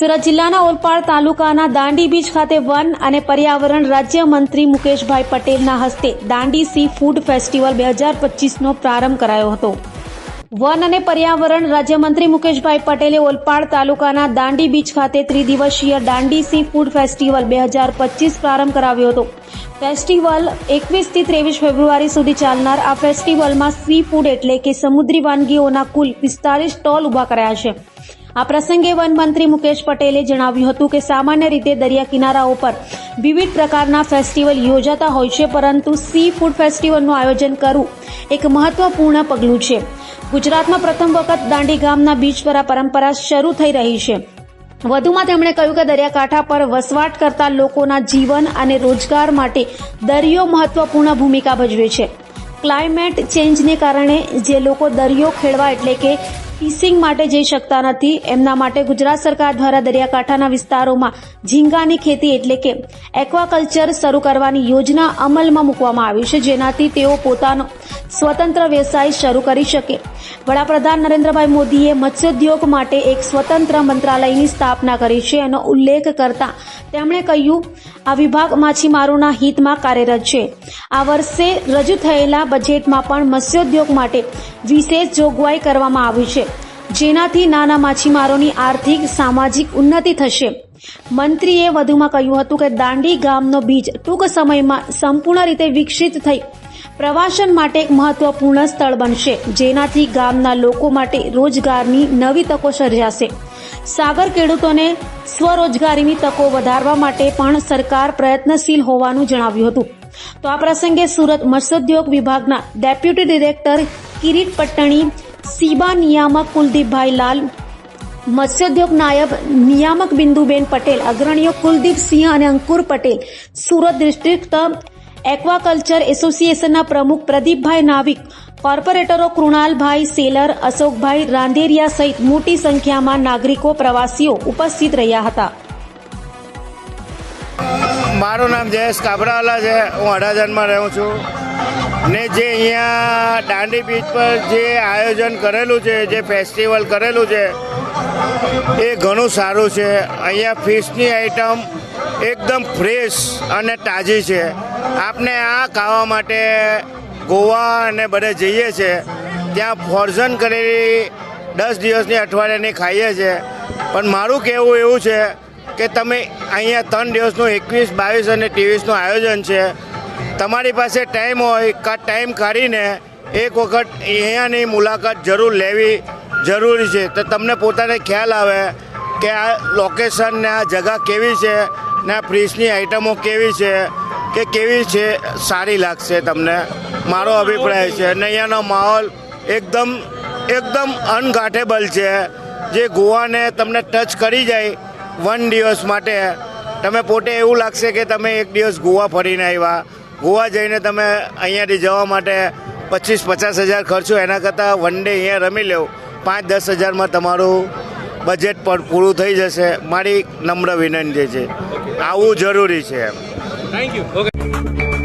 સુરત જિલ્લાના ઓલપાડ તાલુકાના દાંડી બીચ ખાતે વન અને પર્યાવરણ રાજ્યમંત્રી મુકેશભાઈ પટેલના હસ્તે દાંડી સી ફૂડ ફેસ્ટિવલ બે હજાર પચીસનો પ્રારંભ કરાયો હતો. વન અને પર્યાવરણ રાજ્યમંત્રી મુકેશભાઈ પટેલે ઓલપાડ તાલુકાના દાંડી બીચ ખાતે ત્રિદિવસીય દાંડી સી ફૂડ ફેસ્ટિવલ બે હજાર પચીસ પ્રારંભ કરાવ્યો હતો. ફેસ્ટિવલ એકવીસથી ત્રેવીસ ફેબ્રુઆરી સુધી ચાલનાર આ ફેસ્ટિવલમાં સી ફૂડ એટલે કે સમુદ્રી વાનગીઓના કુલ પિસ્તાલીસ સ્ટોલ ઊભા કરાયા છે. આ પ્રસંગે વન મંત્રી મુકેશ પટેલે જણાવ્યું હતું કે સામાન્ય રીતે દરિયા કિનારાઓ પર વિવિધ પ્રકારના ફેસ્ટિવલ યોજાતા હોય છે, પરંતુ સી ફૂડ ફેસ્ટિવલનું આયોજન કરવું એક મહત્વપૂર્ણ પગલું છે. ગુજરાતમાં પ્રથમ વખત દાંડી ગામના બીચ પર આ પરંપરા શરૂ થઈ રહી છે. વધુમાં તેમણે કહ્યું કે દરિયાકાંઠા પર વસવાટ કરતા લોકોના જીવન અને રોજગાર માટે દરિયો મહત્વપૂર્ણ ભૂમિકા ભજવે છે. ક્લાઇમેટ ચેન્જને કારણે જે લોકો દરિયો ખેડવા એટલે કે ફિશિંગ માટે જઈ શકતા નથી. એમના માટે ગુજરાત સરકાર દ્વારા દરિયાકાંઠાના વિસ્તારોમાં ઝીંગાની ખેતી એટલે કે એક્વાકલ્ચર શરૂ કરવાની યોજના અમલમાં મૂકવામાં આવી છે. જેનાથી તેઓ પોતાનો સ્વતંત્ર વ્યવસાય શરૂ કરી શકે. વડાપ્રધાન નરેન્દ્રભાઈ મોદીએ મત્સ્યોદ્યોગ માટે એક સ્વતંત્ર મંત્રાલયની સ્થાપના કરી છે. એનો ઉલ્લેખ કરતા તેમણે કહ્યું, આ વિભાગ માછીમારોના હિતમાં કાર્યરત છે. આ વર્ષે રજૂ થયેલા બજેટમાં પણ મત્સ્યોદ્યોગ માટે વિશેષ જોગવાઈ કરવામાં આવી છે. જેનાથી નાના માછીમારોની આર્થિક, સામાજિક ઉન્નતિ થશે. મંત્રીએ વધુમાં કહ્યું હતું કે દાંડી ગામનો બીજ ટૂંક સમયમાં સંપૂર્ણ રીતે વિકસિત થઈ પ્રવાસન માટે એક મહત્વપૂર્ણ સ્થળ બનશે, જેનાથી ગામના લોકો માટે રોજગારની નવી તકો સર્જાશે. સાગર ખેડૂતોને સ્વરોજગારીની તકો વધારવા માટે પણ સરકાર પ્રયત્નશીલ હોવાનું જણાવ્યું હતું. તો આ પ્રસંગે સુરત મત્સ્યોદ્યોગ વિભાગના deputy director Kirit Pattani CIBA નિયામક કુલદીપભાઈ લાલ, મત્સ્યોદ્યોગ નાયબ નિયામક બિંદુબેન પટેલ, અગ્રણીઓ કુલદીપસિંહ અને અંકુર પટેલ, સુરત ડિસ્ટ્રિક્ટ એક્વાકલ્ચર એસોસિએશનના પ્રમુખ પ્રદીપભાઈ નાવિક, કોર્પોરેટરો કૃણાલભાઈ સેલર, અશોકભાઈ રાંધેરિયા સહિત મોટી સંખ્યામાં નાગરિકો, પ્રવાસીઓ ઉપસ્થિત રહ્યા હતા. મારું નામ જયેશ કાબરાવાલા છે. હું અડાજણમાં રહું છું. ને જે અહીંયા દાંડી બીચ પર જે આયોજન કરેલું છે, જે ફેસ્ટિવલ કરેલું છે, એ ઘણું સારું છે. અહીંયા ફિશની આઈટમ એકદમ ફ્રેશ અને તાજી છે. આપણે આ ખાવા માટે ગોવા અને બધે જઈએ છીએ ત્યાં ફોર્ઝન કરેલી દસ દિવસની અઠવાડિયાની ખાઈએ છીએ પણ મારું કહેવું એવું છે કે તમે અહીંયા ત્રણ દિવસનું એકવીસ, બાવીસ અને ત્રેવીસનું આયોજન છે. તમારી પાસે ટાઈમ હોય કા ટાઈમ કાઢીને એક વખત અહીંયાની મુલાકાત જરૂર લેવી જરૂરી છે. તો તમને પોતાને ખ્યાલ આવે કે આ લોકેશન ને આ જગા કેવી છે ને આ ફ્રીજની આઈટમો કેવી છે કે કેવી છે, સારી લાગશે તમને. મારો અભિપ્રાય છે. અને અહીંયાનો માહોલ એકદમ એકદમ અનગાઠેબલ છે. જે ગોવાને તમને ટચ કરી જાય વન દિવસ માટે, તમે પોતે એવું લાગશે કે તમે એક દિવસ ગોવા ફરીને આવ્યા. ગોવા જઈને તમે અહીંયાથી જવા માટે પચીસ, પચાસ હજાર ખર્ચો, એના કરતાં વન ડે અહીંયા રમી લેવું. પાંચ, દસ હજારમાં તમારું બજેટ પણ પૂરું થઈ જશે. મારી નમ્ર વિનંતી છે. આવવું જરૂરી છે એમ. Thank you okay